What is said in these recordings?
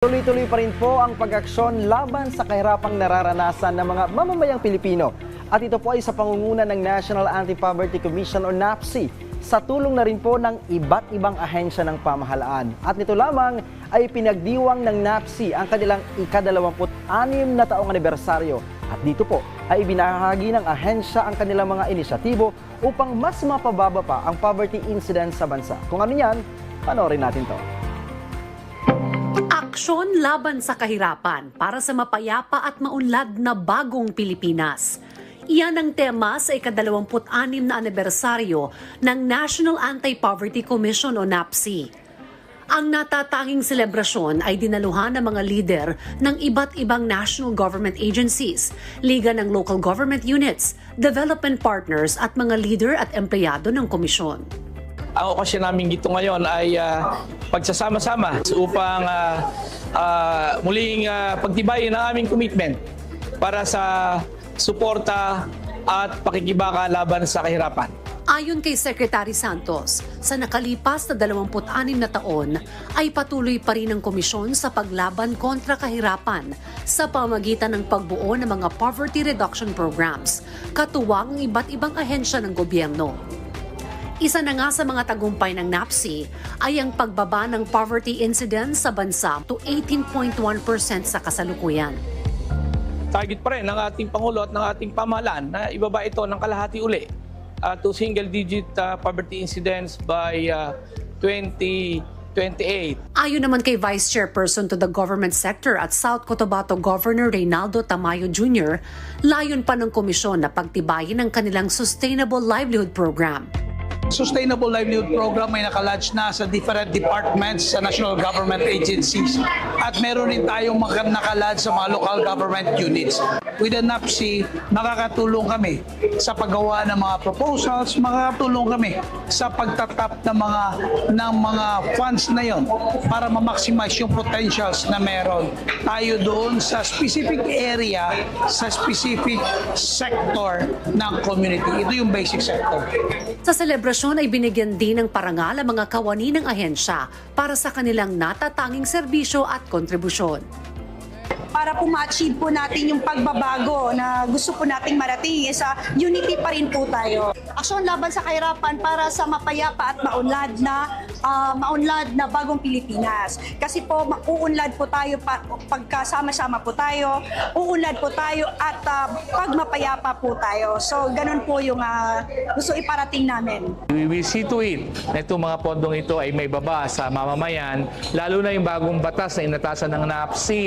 Tuloy-tuloy pa rin po ang pag-aksyon laban sa kahirapang nararanasan ng mga mamamayang Pilipino. At ito po ay sa pangunguna ng National Anti-Poverty Commission o NAPSI sa tulong na rin po ng iba't ibang ahensya ng pamahalaan. At nito lamang ay pinagdiwang ng NAPSI ang kanilang ika-26 na taong anibersaryo. At dito po ay ibinahagi ng ahensya ang kanilang mga inisyatibo upang mas mapababa pa ang poverty incidence sa bansa. Kung ano yan, panoorin natin to. Aksyon laban sa kahirapan para sa mapayapa at maunlad na bagong Pilipinas. Iyan ang tema sa ika-26 na anibersaryo ng National Anti-Poverty Commission o NAPSI. Ang natatanging selebrasyon ay dinaluhan ng mga leader ng iba't ibang national government agencies, liga ng local government units, development partners at mga leader at empleyado ng komisyon. Ang okasyon namin dito ngayon ay ah, pagsasama-sama upang ah, ah, muling ah, pagtibayin ang aming commitment para sa suporta at pakikibaka laban sa kahirapan. Ayon kay Secretary Santos, sa nakalipas na 26 na taon ay patuloy pa rin ang komisyon sa paglaban kontra kahirapan sa pamagitan ng pagbuo ng mga poverty reduction programs, katuwang ang iba't ibang ahensya ng gobyerno. Isa na nga sa mga tagumpay ng NAPSI ay ang pagbaba ng poverty incidence sa bansa to 18.1% sa kasalukuyan. Target pa rin ng ating Pangulo at ng ating pamahalaan na ibaba ito ng kalahati uli ah, to single-digit ah, poverty incidence by ah, 2028. Ayon naman kay Vice Chairperson to the Government Sector at South Cotabato Governor Reynaldo Tamayo Jr., layon pa ng komisyon na pagtibayin ang kanilang Sustainable Livelihood Program. Sustainable Livelihood Program ay nakalodge na sa different departments sa national government agencies at meron rin tayong nakalodge sa mga local government units. With the NAPSI, makakatulong kami sa paggawa ng mga proposals, makakatulong kami sa pagtatap ng mga ng mga funds na yon para ma-maximize yung potentials na meron tayo doon sa specific area, sa specific sector ng community. Ito yung basic sector. Sa selebrasyon ay binigyan din ng parangal ang mga kawani ng ahensya para sa kanilang natatanging serbisyo at kontribusyon. para po ma-achieve po natin yung pagbabago na gusto po nating marating sa unity pa rin po tayo. Aksyon laban sa kahirapan para sa mapayapa at maunlad na ah, maunlad na bagong Pilipinas. Kasi po mauunlad po tayo pa, pagkasama-sama po tayo, uunlad po tayo at ah, pag mapayapa po tayo. So ganun po yung ah, gusto iparating namin. We will see to it na itong mga pondong ito ay may baba sa mamamayan, lalo na yung bagong batas na inatasan ng NAPSI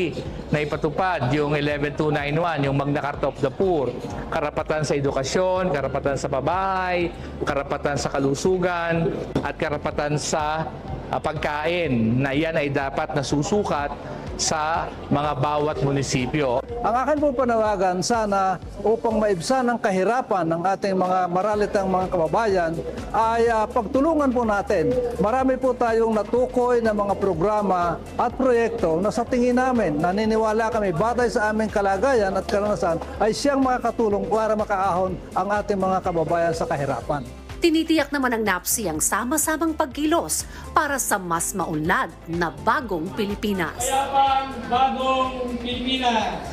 na ipatupad yung 11291, yung Magna Carta of the Poor. Karapatan sa edukasyon, karapatan sa pabahay, karapatan sa kalusugan, at karapatan sa ah, pagkain na yan ay dapat nasusukat sa mga bawat munisipyo. Ang akin po panawagan sana upang maibsan ang kahirapan ng ating mga maralitang mga kababayan ay ah, pagtulungan po natin. Marami po tayong natukoy na mga programa at proyekto na sa tingin namin, naniniwala kami batay sa aming kalagayan at karanasan ay siyang makakatulong para makaahon ang ating mga kababayan sa kahirapan. Tinitiyak naman ng NAPSI ang sama-samang pagkilos para sa mas maunlad na bagong Pilipinas. Bagong Pilipinas.